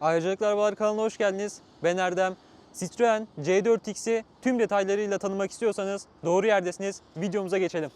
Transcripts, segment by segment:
Ayrıcalıklar Var kanalına hoş geldiniz. Ben Erdem. Citroen C4X'i tüm detaylarıyla tanımak istiyorsanız doğru yerdesiniz. Videomuza geçelim.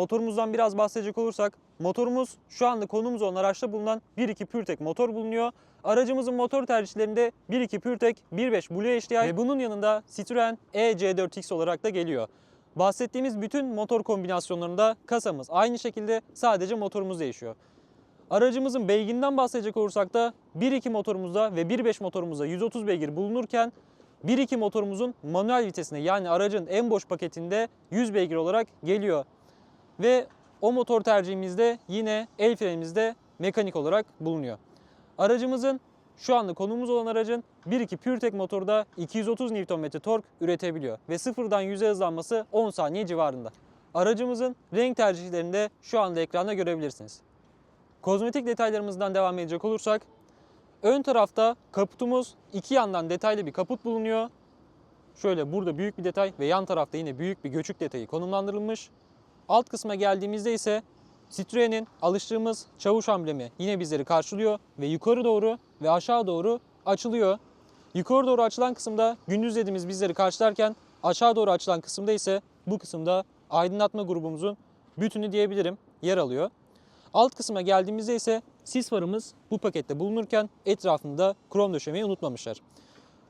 Motorumuzdan biraz bahsedecek olursak motorumuz şu anda konumuz olan araçta bulunan 1.2 PureTech motor bulunuyor. Aracımızın motor tercihlerinde 1.2 PureTech 1.5 Blue HDI ve bunun yanında Citroen EC4X olarak da geliyor. Bahsettiğimiz bütün motor kombinasyonlarında kasamız aynı şekilde sadece motorumuz değişiyor. Aracımızın beygirinden bahsedecek olursak da 1.2 motorumuzda ve 1.5 motorumuzda 130 beygir bulunurken 1.2 motorumuzun manuel vitesine yani aracın en boş paketinde 100 beygir olarak geliyor. Ve o motor tercihimizde yine el frenimizde mekanik olarak bulunuyor. Aracımızın şu anda konumuz olan aracın 1.2 PureTech motorda 230 Nm tork üretebiliyor ve sıfırdan 100'e hızlanması 10 saniye civarında. Aracımızın renk tercihlerini de şu anda ekranda görebilirsiniz. Kozmetik detaylarımızdan devam edecek olursak Ön tarafta kaputumuz iki yandan detaylı bir kaput bulunuyor. Şöyle burada büyük bir detay ve yan tarafta yine büyük bir göçük detayı konumlandırılmış. Alt kısma geldiğimizde ise Citroen'in alıştığımız çavuş amblemi yine bizleri karşılıyor ve yukarı doğru ve aşağı doğru açılıyor. Yukarı doğru açılan kısımda gündüz ledimiz bizleri karşılarken aşağı doğru açılan kısımda ise bu kısımda aydınlatma grubumuzun bütünü diyebilirim yer alıyor. Alt kısma geldiğimizde ise sis farımız bu pakette bulunurken etrafında krom döşemeyi unutmamışlar.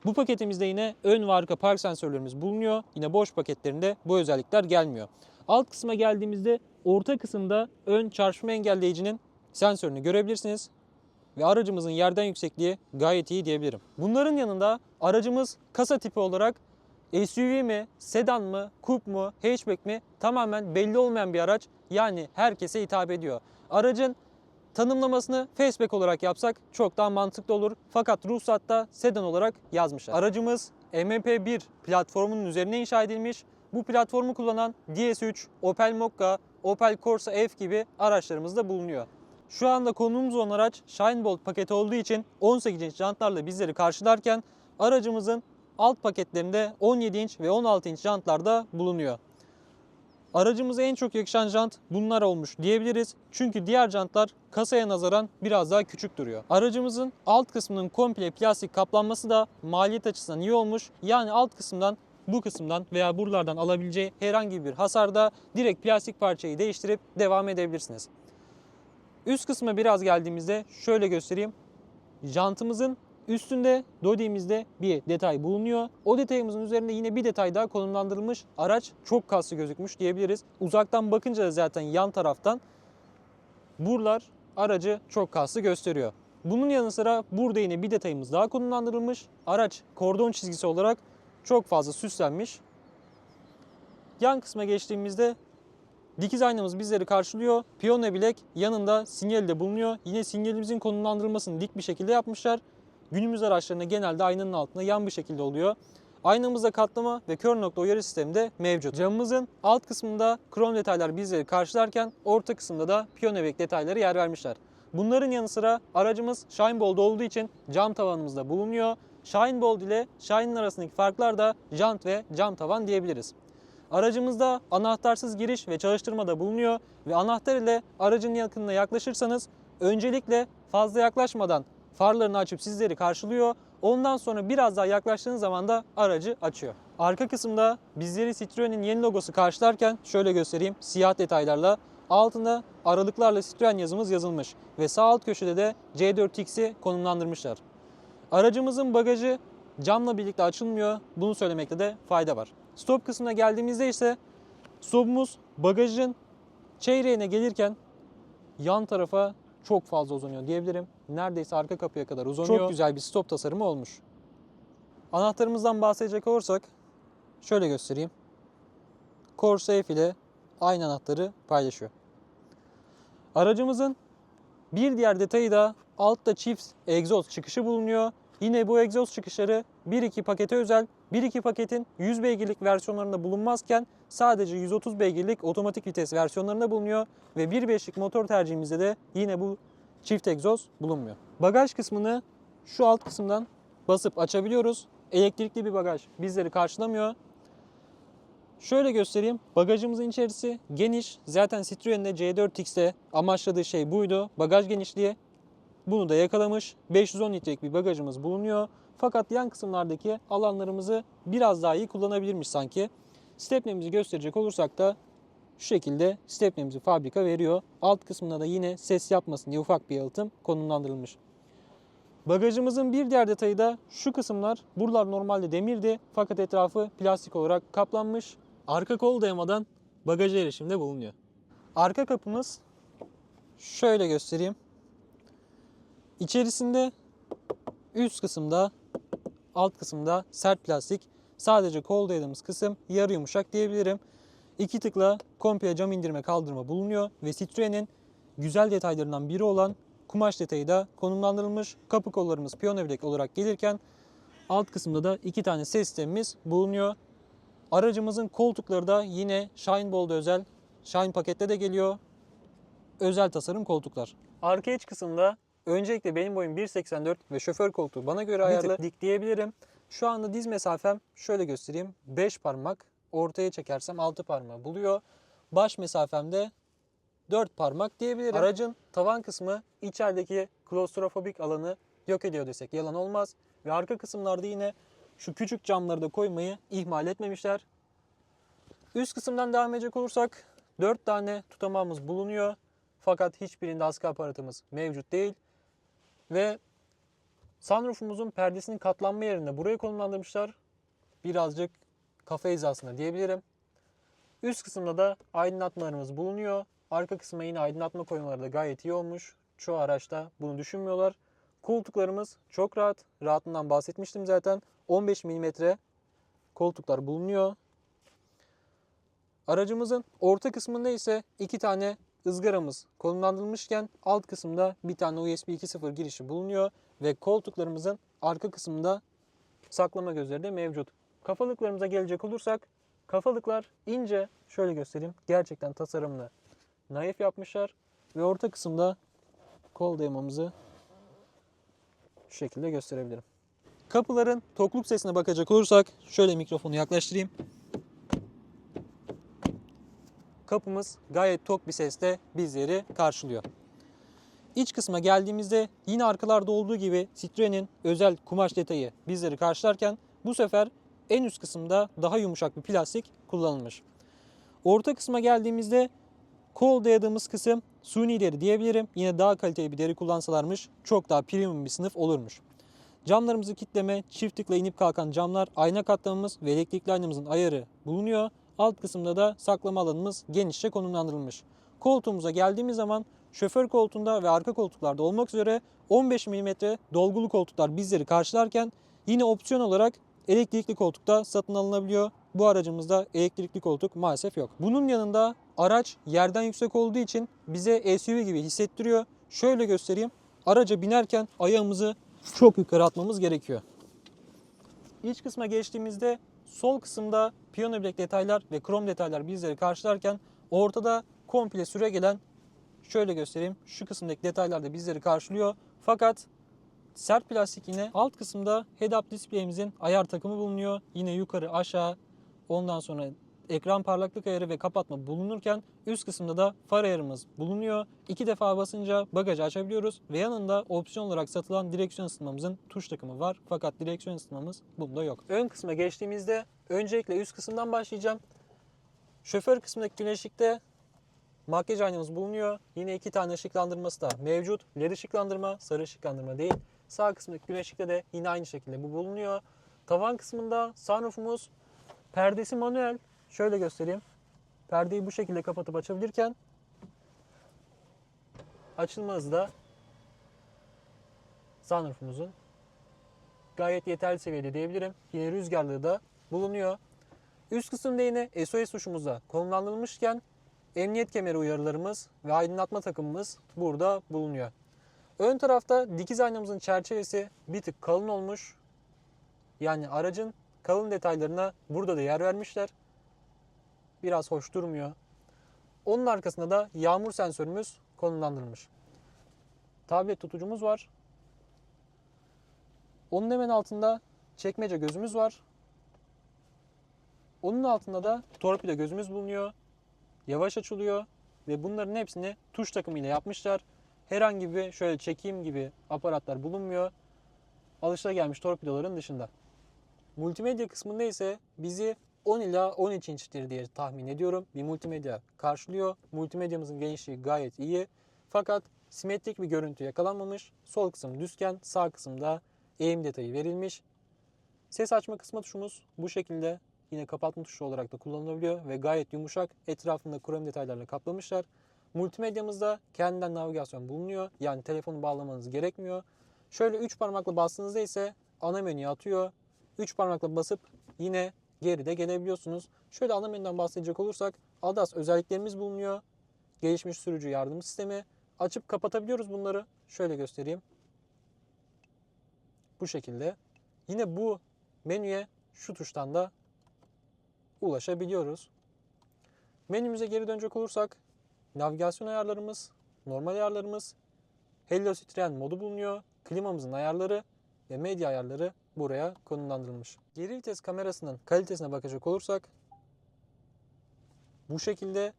Bu paketimizde yine ön ve arka park sensörlerimiz bulunuyor. Yine boş paketlerinde bu özellikler gelmiyor. Alt kısma geldiğimizde orta kısımda ön çarpışma engelleyicinin sensörünü görebilirsiniz. Ve aracımızın yerden yüksekliği gayet iyi diyebilirim. Bunların yanında aracımız kasa tipi olarak SUV mi, sedan mı, kup mu, hatchback mi tamamen belli olmayan bir araç. Yani herkese hitap ediyor. Aracın tanımlamasını fastback olarak yapsak çok daha mantıklı olur. Fakat ruhsatta sedan olarak yazmışlar. Aracımız MP1 platformunun üzerine inşa edilmiş. Bu platformu kullanan DS3, Opel Mokka, Opel Corsa F gibi araçlarımız da bulunuyor. Şu anda konumuz olan araç Shinebolt paketi olduğu için 18 inç jantlarla bizleri karşılarken aracımızın alt paketlerinde 17 inç ve 16 inç jantlarda bulunuyor. Aracımıza en çok yakışan jant bunlar olmuş diyebiliriz. Çünkü diğer jantlar kasaya nazaran biraz daha küçük duruyor. Aracımızın alt kısmının komple plastik kaplanması da maliyet açısından iyi olmuş. Yani alt kısımdan bu kısımdan veya buralardan alabileceği herhangi bir hasarda direkt plastik parçayı değiştirip devam edebilirsiniz. Üst kısma biraz geldiğimizde şöyle göstereyim. Jantımızın Üstünde Dodi'mizde bir detay bulunuyor. O detayımızın üzerinde yine bir detay daha konumlandırılmış. Araç çok kaslı gözükmüş diyebiliriz. Uzaktan bakınca da zaten yan taraftan buralar aracı çok kaslı gösteriyor. Bunun yanı sıra burada yine bir detayımız daha konumlandırılmış. Araç kordon çizgisi olarak çok fazla süslenmiş. Yan kısma geçtiğimizde Dikiz aynamız bizleri karşılıyor. Piyano bilek yanında sinyali de bulunuyor. Yine sinyalimizin konumlandırılmasını dik bir şekilde yapmışlar. Günümüz araçlarında genelde aynanın altında yan bir şekilde oluyor. Aynamızda katlama ve kör nokta uyarı sistemi de mevcut. Camımızın alt kısmında krom detaylar bizleri karşılarken orta kısımda da piyonebek detayları yer vermişler. Bunların yanı sıra aracımız Shinebold olduğu için cam tavanımızda bulunuyor. Shinebold ile Shine'ın arasındaki farklar da jant ve cam tavan diyebiliriz. Aracımızda anahtarsız giriş ve çalıştırma da bulunuyor ve anahtar ile aracın yakınına yaklaşırsanız öncelikle fazla yaklaşmadan farlarını açıp sizleri karşılıyor. Ondan sonra biraz daha yaklaştığınız zaman da aracı açıyor. Arka kısımda bizleri Citroen'in yeni logosu karşılarken şöyle göstereyim siyah detaylarla altında aralıklarla Citroen yazımız yazılmış ve sağ alt köşede de C4X'i konumlandırmışlar. Aracımızın bagajı camla birlikte açılmıyor. Bunu söylemekte de fayda var. Stop kısmına geldiğimizde ise stopumuz bagajın çeyreğine gelirken yan tarafa çok fazla uzanıyor diyebilirim. Neredeyse arka kapıya kadar uzanıyor. Çok güzel bir stop tasarımı olmuş. Anahtarımızdan bahsedecek olursak şöyle göstereyim. Corsa F ile aynı anahtarı paylaşıyor. Aracımızın bir diğer detayı da altta çift egzoz çıkışı bulunuyor. Yine bu egzoz çıkışları 1-2 pakete özel 1.2 paketin 100 beygirlik versiyonlarında bulunmazken sadece 130 beygirlik otomatik vites versiyonlarında bulunuyor ve 1.5'lik motor tercihimizde de yine bu çift egzoz bulunmuyor. Bagaj kısmını şu alt kısımdan basıp açabiliyoruz. Elektrikli bir bagaj bizleri karşılamıyor. Şöyle göstereyim. Bagajımızın içerisi geniş. Zaten Citroen'de C4X'te amaçladığı şey buydu. Bagaj genişliği. Bunu da yakalamış. 510 litrelik bir bagajımız bulunuyor. Fakat yan kısımlardaki alanlarımızı biraz daha iyi kullanabilirmiş sanki. Stepnemizi gösterecek olursak da şu şekilde stepnemizi fabrika veriyor. Alt kısmında da yine ses yapmasın diye ufak bir yalıtım konumlandırılmış. Bagajımızın bir diğer detayı da şu kısımlar. Buralar normalde demirdi fakat etrafı plastik olarak kaplanmış. Arka kol dayamadan bagaja erişimde bulunuyor. Arka kapımız şöyle göstereyim. İçerisinde üst kısımda, alt kısımda sert plastik. Sadece kol dayadığımız kısım yarı yumuşak diyebilirim. İki tıkla komple cam indirme kaldırma bulunuyor ve Citroen'in güzel detaylarından biri olan kumaş detayı da konumlandırılmış. Kapı kollarımız piyano bilek olarak gelirken alt kısımda da iki tane ses sistemimiz bulunuyor. Aracımızın koltukları da yine Shine Bold'a özel Shine pakette de geliyor. Özel tasarım koltuklar. Arka iç kısımda öncelikle benim boyum 1.84 ve şoför koltuğu bana göre ayarlı dik diyebilirim. Şu anda diz mesafem şöyle göstereyim. 5 parmak ortaya çekersem 6 parmağı buluyor. Baş mesafemde 4 parmak diyebilirim. Aracın tavan kısmı içerideki klostrofobik alanı yok ediyor desek yalan olmaz. Ve arka kısımlarda yine şu küçük camları da koymayı ihmal etmemişler. Üst kısımdan devam edecek olursak 4 tane tutamağımız bulunuyor. Fakat hiçbirinde askı aparatımız mevcut değil. Ve sunroofumuzun perdesinin katlanma yerine buraya konumlandırmışlar. Birazcık kafa hizasında diyebilirim. Üst kısımda da aydınlatmalarımız bulunuyor. Arka kısma yine aydınlatma koymaları da gayet iyi olmuş. Çoğu araçta bunu düşünmüyorlar. Koltuklarımız çok rahat. Rahatlığından bahsetmiştim zaten. 15 mm koltuklar bulunuyor. Aracımızın orta kısmında ise iki tane ızgaramız konumlandırılmışken alt kısımda bir tane USB 2.0 girişi bulunuyor ve koltuklarımızın arka kısmında saklama gözleri de mevcut. Kafalıklarımıza gelecek olursak kafalıklar ince şöyle göstereyim gerçekten tasarımlı naif yapmışlar ve orta kısımda kol dayamamızı şu şekilde gösterebilirim. Kapıların tokluk sesine bakacak olursak şöyle mikrofonu yaklaştırayım. Kapımız gayet tok bir sesle bizleri karşılıyor. İç kısma geldiğimizde yine arkalarda olduğu gibi Citroen'in özel kumaş detayı bizleri karşılarken bu sefer en üst kısımda daha yumuşak bir plastik kullanılmış. Orta kısma geldiğimizde kol dayadığımız kısım suni deri diyebilirim. Yine daha kaliteli bir deri kullansalarmış çok daha premium bir sınıf olurmuş. Camlarımızı kitleme, çift tıkla inip kalkan camlar, ayna katlamamız ve elektrikli aynamızın ayarı bulunuyor. Alt kısımda da saklama alanımız genişçe konumlandırılmış. Koltuğumuza geldiğimiz zaman şoför koltuğunda ve arka koltuklarda olmak üzere 15 mm dolgulu koltuklar bizleri karşılarken yine opsiyon olarak elektrikli koltukta satın alınabiliyor. Bu aracımızda elektrikli koltuk maalesef yok. Bunun yanında araç yerden yüksek olduğu için bize SUV gibi hissettiriyor. Şöyle göstereyim. Araca binerken ayağımızı çok yukarı atmamız gerekiyor. İç kısma geçtiğimizde sol kısımda piyano bilek detaylar ve krom detaylar bizleri karşılarken ortada komple süre gelen şöyle göstereyim. Şu kısımdaki detaylar da bizleri karşılıyor. Fakat sert plastik yine alt kısımda head-up display'imizin ayar takımı bulunuyor. Yine yukarı aşağı ondan sonra ekran parlaklık ayarı ve kapatma bulunurken üst kısımda da far ayarımız bulunuyor. İki defa basınca bagajı açabiliyoruz ve yanında opsiyon olarak satılan direksiyon ısıtmamızın tuş takımı var. Fakat direksiyon ısıtmamız bunda yok. Ön kısma geçtiğimizde öncelikle üst kısımdan başlayacağım. Şoför kısmındaki güneşlikte makyaj aynamız bulunuyor. Yine iki tane ışıklandırması da mevcut. LED ışıklandırma, sarı ışıklandırma değil. Sağ kısmındaki güneşlikte de yine aynı şekilde bu bulunuyor. Tavan kısmında sunroofumuz perdesi manuel. Şöyle göstereyim. Perdeyi bu şekilde kapatıp açabilirken açılma hızı da sunroofumuzun gayet yeterli seviyede diyebilirim. Yine rüzgarlığı da bulunuyor. Üst kısımda yine SOS tuşumuzda konumlandırılmışken emniyet kemeri uyarılarımız ve aydınlatma takımımız burada bulunuyor. Ön tarafta dikiz aynamızın çerçevesi bir tık kalın olmuş. Yani aracın kalın detaylarına burada da yer vermişler. Biraz hoş durmuyor. Onun arkasında da yağmur sensörümüz konumlandırılmış. Tablet tutucumuz var. Onun hemen altında çekmece gözümüz var. Onun altında da torpido gözümüz bulunuyor. Yavaş açılıyor ve bunların hepsini tuş takımıyla yapmışlar. Herhangi bir şöyle çekeyim gibi aparatlar bulunmuyor. Alışılagelmiş torpidoların dışında. Multimedya kısmında ise bizi 10 ila 13 inçtir diye tahmin ediyorum. Bir multimedya karşılıyor. Multimedyamızın genişliği gayet iyi. Fakat simetrik bir görüntü yakalanmamış. Sol kısım düzken, sağ kısımda eğim detayı verilmiş. Ses açma kısmı tuşumuz bu şekilde yine kapatma tuşu olarak da kullanılabiliyor ve gayet yumuşak. Etrafında krom detaylarla kaplamışlar. Multimedyamızda kendinden navigasyon bulunuyor. Yani telefonu bağlamanız gerekmiyor. Şöyle 3 parmakla bastığınızda ise ana menüye atıyor. 3 parmakla basıp yine geride gelebiliyorsunuz. Şöyle ana menüden bahsedecek olursak ADAS özelliklerimiz bulunuyor. Gelişmiş sürücü yardım sistemi. Açıp kapatabiliyoruz bunları. Şöyle göstereyim. Bu şekilde. Yine bu menüye şu tuştan da ulaşabiliyoruz. Menümüze geri dönecek olursak navigasyon ayarlarımız, normal ayarlarımız, Citroen modu bulunuyor. Klimamızın ayarları ve medya ayarları buraya konumlandırılmış. Geri vites kamerasının kalitesine bakacak olursak bu şekilde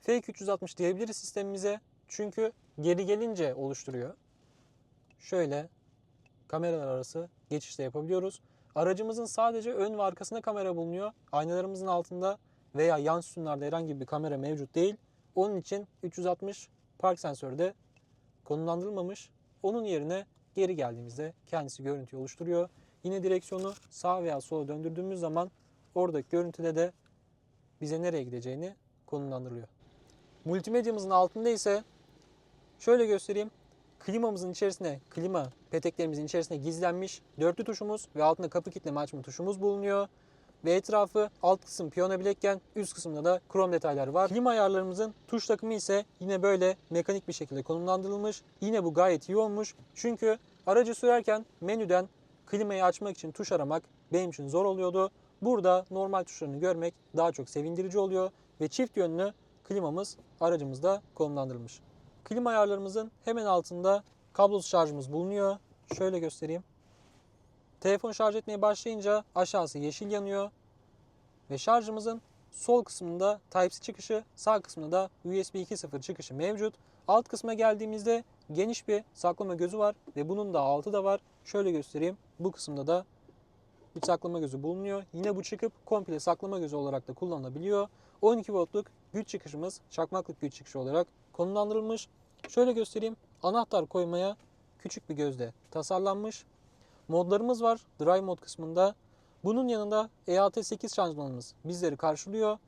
Fake 360 diyebiliriz sistemimize. Çünkü geri gelince oluşturuyor. Şöyle kameralar arası geçişte yapabiliyoruz. Aracımızın sadece ön ve arkasında kamera bulunuyor. Aynalarımızın altında veya yan sütunlarda herhangi bir kamera mevcut değil. Onun için 360 park sensörü de konumlandırılmamış. Onun yerine geri geldiğimizde kendisi görüntü oluşturuyor. Yine direksiyonu sağ veya sola döndürdüğümüz zaman oradaki görüntüde de bize nereye gideceğini konumlandırılıyor. Multimedyamızın altında ise şöyle göstereyim. Klimamızın içerisine, klima peteklerimizin içerisine gizlenmiş dörtlü tuşumuz ve altında kapı kilitleme açma tuşumuz bulunuyor. Ve etrafı alt kısım piyano bilekken üst kısımda da krom detaylar var. Klima ayarlarımızın tuş takımı ise yine böyle mekanik bir şekilde konumlandırılmış. Yine bu gayet iyi olmuş. Çünkü aracı sürerken menüden klimayı açmak için tuş aramak benim için zor oluyordu. Burada normal tuşlarını görmek daha çok sevindirici oluyor ve çift yönlü klimamız aracımızda konumlandırılmış. Klima ayarlarımızın hemen altında kablosuz şarjımız bulunuyor. Şöyle göstereyim. Telefon şarj etmeye başlayınca aşağısı yeşil yanıyor. Ve şarjımızın sol kısmında Type-C çıkışı, sağ kısmında da USB 2.0 çıkışı mevcut. Alt kısma geldiğimizde geniş bir saklama gözü var ve bunun da altı da var. Şöyle göstereyim. Bu kısımda da bir saklama gözü bulunuyor. Yine bu çıkıp komple saklama gözü olarak da kullanılabiliyor. 12 voltluk güç çıkışımız çakmaklık güç çıkışı olarak konumlandırılmış. Şöyle göstereyim. Anahtar koymaya küçük bir gözde tasarlanmış. Modlarımız var Drive mod kısmında. Bunun yanında E EAT8 şanzımanımız bizleri karşılıyor.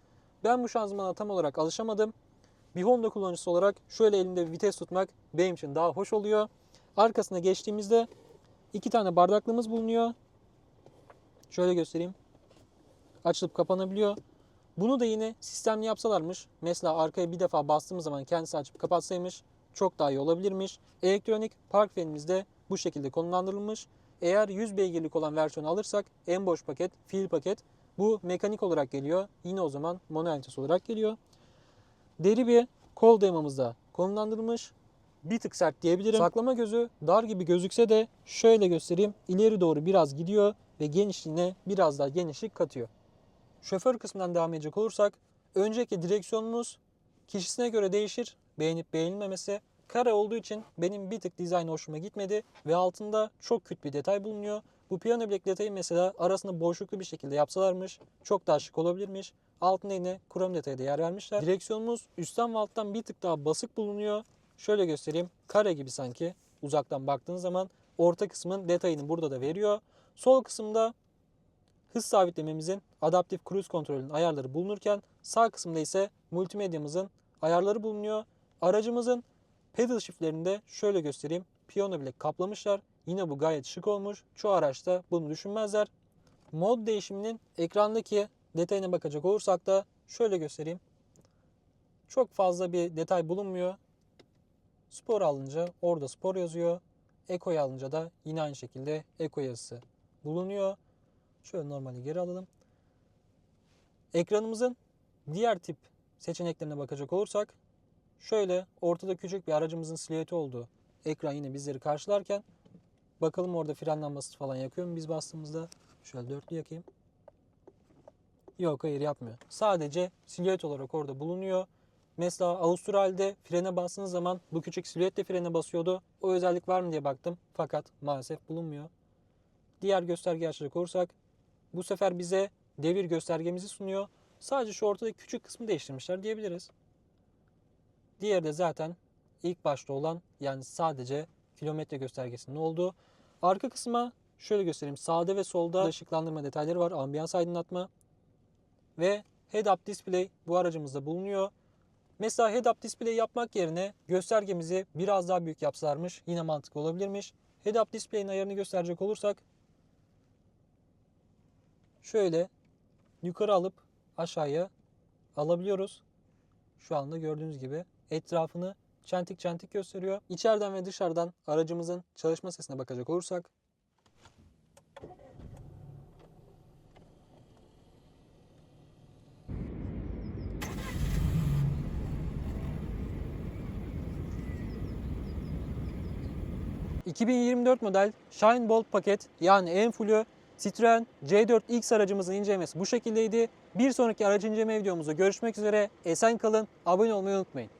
Ben bu şanzımana tam olarak alışamadım. Bir Honda kullanıcısı olarak şöyle elimde vites tutmak benim için daha hoş oluyor. Arkasına geçtiğimizde iki tane bardaklığımız bulunuyor. Şöyle göstereyim. Açılıp kapanabiliyor. Bunu da yine sistemli yapsalarmış. Mesela arkaya bir defa bastığımız zaman kendisi açıp kapatsaymış çok daha iyi olabilirmiş. Elektronik park frenimiz de bu şekilde konumlandırılmış. Eğer 100 beygirlik olan versiyonu alırsak en boş paket, fiil paket bu mekanik olarak geliyor. Yine o zaman vites olarak geliyor. Deri bir kol dayamamızda konumlandırılmış. Bir tık sert diyebilirim. Saklama gözü dar gibi gözükse de şöyle göstereyim. İleri doğru biraz gidiyor ve genişliğine biraz daha genişlik katıyor. Şoför kısmından devam edecek olursak önceki direksiyonumuz kişisine göre değişir. Beğenip beğenilmemesi. Kare olduğu için benim bir tık dizaynı hoşuma gitmedi ve altında çok küt bir detay bulunuyor. Bu piyano bilek detayı mesela arasında boşluklu bir şekilde yapsalarmış çok daha şık olabilirmiş. Altında yine krom detaya da yer vermişler. Direksiyonumuz üstten ve alttan bir tık daha basık bulunuyor. Şöyle göstereyim. Kare gibi sanki uzaktan baktığınız zaman orta kısmın detayını burada da veriyor. Sol kısımda hız sabitlememizin adaptif cruise kontrolünün ayarları bulunurken sağ kısımda ise multimedyamızın ayarları bulunuyor. Aracımızın pedal shiftlerinde şöyle göstereyim. Piyano bile kaplamışlar. Yine bu gayet şık olmuş. Çoğu araçta bunu düşünmezler. Mod değişiminin ekrandaki detayına bakacak olursak da şöyle göstereyim. Çok fazla bir detay bulunmuyor. Spor alınca orada spor yazıyor. Eko'yu alınca da yine aynı şekilde Eko yazısı bulunuyor. Şöyle normali geri alalım. Ekranımızın diğer tip seçeneklerine bakacak olursak şöyle ortada küçük bir aracımızın silüeti olduğu ekran yine bizleri karşılarken bakalım orada fren lambası falan yakıyor mu biz bastığımızda şöyle dörtlü yakayım. Yok hayır yapmıyor. Sadece silüet olarak orada bulunuyor. Mesela Avustralya'da frene bastığınız zaman bu küçük silüetle frene basıyordu. O özellik var mı diye baktım. Fakat maalesef bulunmuyor. Diğer gösterge açacak olursak bu sefer bize devir göstergemizi sunuyor. Sadece şu ortadaki küçük kısmı değiştirmişler diyebiliriz. Diğeri de zaten ilk başta olan yani sadece kilometre göstergesinin olduğu. Arka kısma şöyle göstereyim. Sağda ve solda ışıklandırma detayları var. Ambiyans aydınlatma ve head-up display bu aracımızda bulunuyor. Mesela head-up display yapmak yerine göstergemizi biraz daha büyük yapsalarmış yine mantıklı olabilirmiş. Head-up display'in ayarını gösterecek olursak şöyle yukarı alıp aşağıya alabiliyoruz. Şu anda gördüğünüz gibi etrafını çentik çentik gösteriyor. İçeriden ve dışarıdan aracımızın çalışma sesine bakacak olursak ...2024 model Shine Bolt paket yani en fullü Citroen C4X aracımızın incelemesi bu şekildeydi. Bir sonraki aracı inceleme videomuzda görüşmek üzere. Esen kalın, abone olmayı unutmayın.